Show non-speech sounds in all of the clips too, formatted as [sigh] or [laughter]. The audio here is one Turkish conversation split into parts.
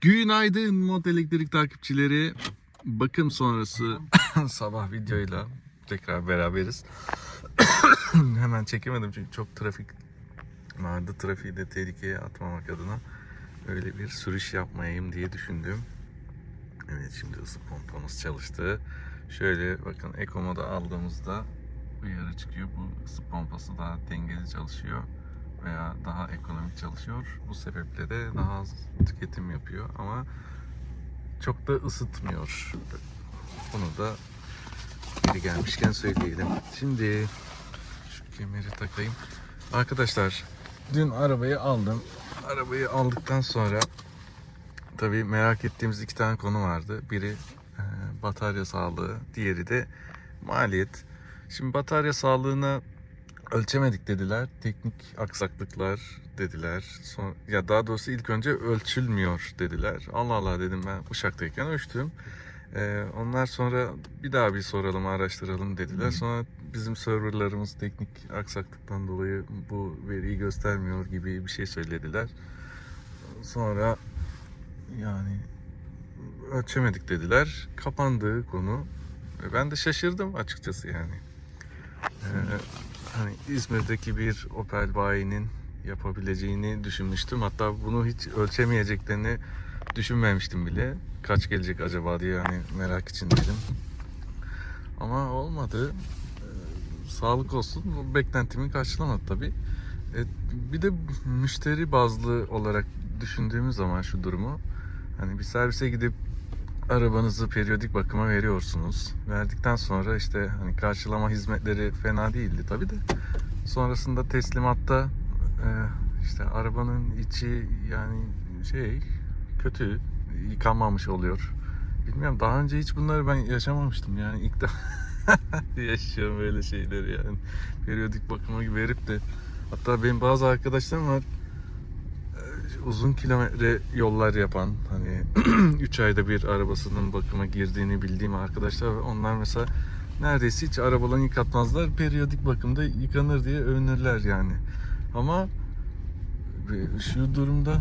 Günaydın mod elektrik takipçileri. Bakım sonrası [laughs] sabah videoyla tekrar beraberiz. [coughs] Hemen çekemedim çünkü çok trafik vardı. Trafiği de tehlikeye atmamak adına öyle bir sürüş yapmayayım diye düşündüm. Evet şimdi ısı pompamız çalıştı. Şöyle bakın Eco moda aldığımızda uyarı çıkıyor. Bu ısı pompası daha dengeli çalışıyor veya daha ekonomik çalışıyor. Bu sebeple de daha az tüketim yapıyor ama çok da ısıtmıyor. Bunu da geri gelmişken söyleyelim. Şimdi şu kemeri takayım. Arkadaşlar dün arabayı aldım. Arabayı aldıktan sonra tabii merak ettiğimiz iki tane konu vardı. Biri e, batarya sağlığı, diğeri de maliyet. Şimdi batarya sağlığına ölçemedik dediler. Teknik aksaklıklar dediler. Son, ya daha doğrusu ilk önce ölçülmüyor dediler. Allah Allah dedim ben Uşak'tayken ölçtüm. Ee, onlar sonra bir daha bir soralım, araştıralım dediler. Sonra bizim serverlarımız teknik aksaklıktan dolayı bu veriyi göstermiyor gibi bir şey söylediler. Sonra yani ölçemedik dediler. Kapandığı konu. Ben de şaşırdım açıkçası yani. Ee, hani İzmir'deki bir Opel bayinin yapabileceğini düşünmüştüm. Hatta bunu hiç ölçemeyeceklerini düşünmemiştim bile. Kaç gelecek acaba diye hani merak içindeydim. Ama olmadı. Ee, sağlık olsun. Bu beklentimi karşılamadı tabii. E, bir de müşteri bazlı olarak düşündüğümüz zaman şu durumu hani bir servise gidip arabanızı periyodik bakıma veriyorsunuz. Verdikten sonra işte hani karşılama hizmetleri fena değildi tabi de. Sonrasında teslimatta e, işte arabanın içi yani şey kötü yıkanmamış oluyor. Bilmiyorum daha önce hiç bunları ben yaşamamıştım yani ilk defa [laughs] yaşıyorum böyle şeyleri yani. Periyodik bakıma verip de hatta benim bazı arkadaşlarım var uzun kilometre yollar yapan hani [clears throat] 3 ayda bir arabasının bakıma girdiğini bildiğim arkadaşlar var. Onlar mesela neredeyse hiç arabalarını yıkatmazlar. Periyodik bakımda yıkanır diye övünürler yani. Ama şu durumda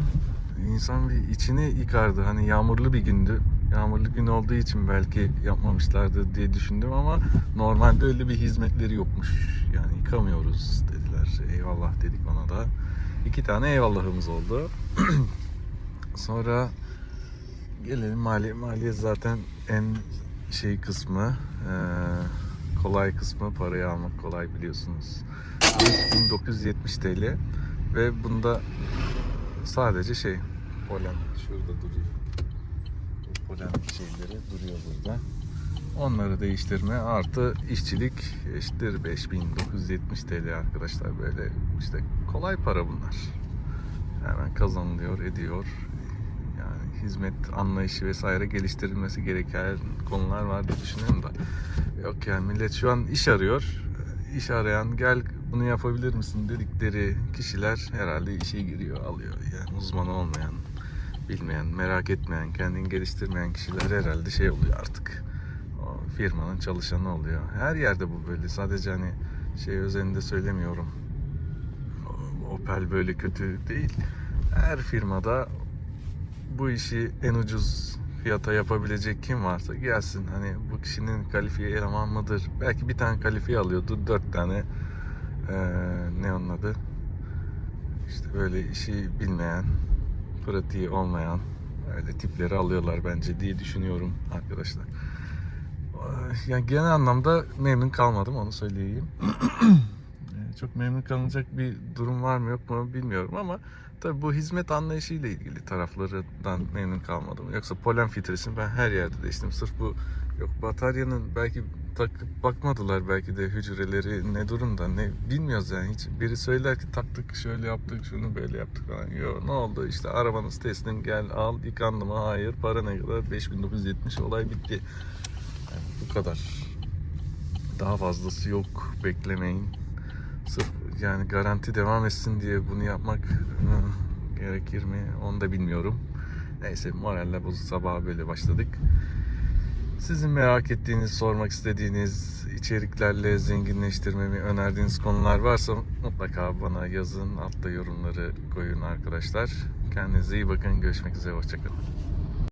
insan bir içini yıkardı. Hani yağmurlu bir gündü. Yağmurlu gün olduğu için belki yapmamışlardı diye düşündüm ama normalde öyle bir hizmetleri yokmuş. Yani yıkamıyoruz dediler. Eyvallah dedik ona da. İki tane eyvallahımız oldu. [clears throat] Sonra gelelim maliye. Maliye zaten en şey kısmı, e, kolay kısmı parayı almak kolay biliyorsunuz. 1970 TL ve bunda sadece şey polen şurada duruyor. Polen şeyleri duruyor burada. Onları değiştirme artı işçilik eşittir 5970 TL arkadaşlar böyle işte kolay para bunlar. Hemen kazanılıyor, ediyor. Yani hizmet anlayışı vesaire geliştirilmesi gereken konular var diye düşünüyorum da. Yok yani millet şu an iş arıyor. İş arayan gel bunu yapabilir misin dedikleri kişiler herhalde işe giriyor, alıyor. Yani uzman olmayan, bilmeyen, merak etmeyen, kendini geliştirmeyen kişiler herhalde şey oluyor artık firmanın çalışanı oluyor. Her yerde bu böyle. Sadece hani şey özelinde söylemiyorum. Opel böyle kötü değil. Her firmada bu işi en ucuz fiyata yapabilecek kim varsa gelsin. Hani bu kişinin kalifiye eleman mıdır? Belki bir tane kalifiye alıyordu. Dört tane ee, ne onun adı? İşte böyle işi bilmeyen, pratiği olmayan öyle tipleri alıyorlar bence diye düşünüyorum arkadaşlar yani genel anlamda memnun kalmadım onu söyleyeyim. [clears throat] Çok memnun kalınacak bir durum var mı yok mu bilmiyorum ama tabi bu hizmet anlayışı ile ilgili taraflarından memnun kalmadım. Yoksa polen filtresini ben her yerde değiştim. Sırf bu yok bataryanın belki takıp bakmadılar belki de hücreleri ne durumda ne bilmiyoruz yani hiç biri söyler ki taktık şöyle yaptık şunu böyle yaptık falan yok ne oldu işte arabanız teslim gel al yıkandı mı hayır para ne kadar 5970 olay bitti yani bu kadar. Daha fazlası yok. Beklemeyin. Sırf yani garanti devam etsin diye bunu yapmak gerekir mi? Onu da bilmiyorum. Neyse moralle bu sabah böyle başladık. Sizin merak ettiğiniz, sormak istediğiniz içeriklerle zenginleştirmemi önerdiğiniz konular varsa mutlaka bana yazın. Altta yorumları koyun arkadaşlar. Kendinize iyi bakın. Görüşmek üzere. Hoşçakalın.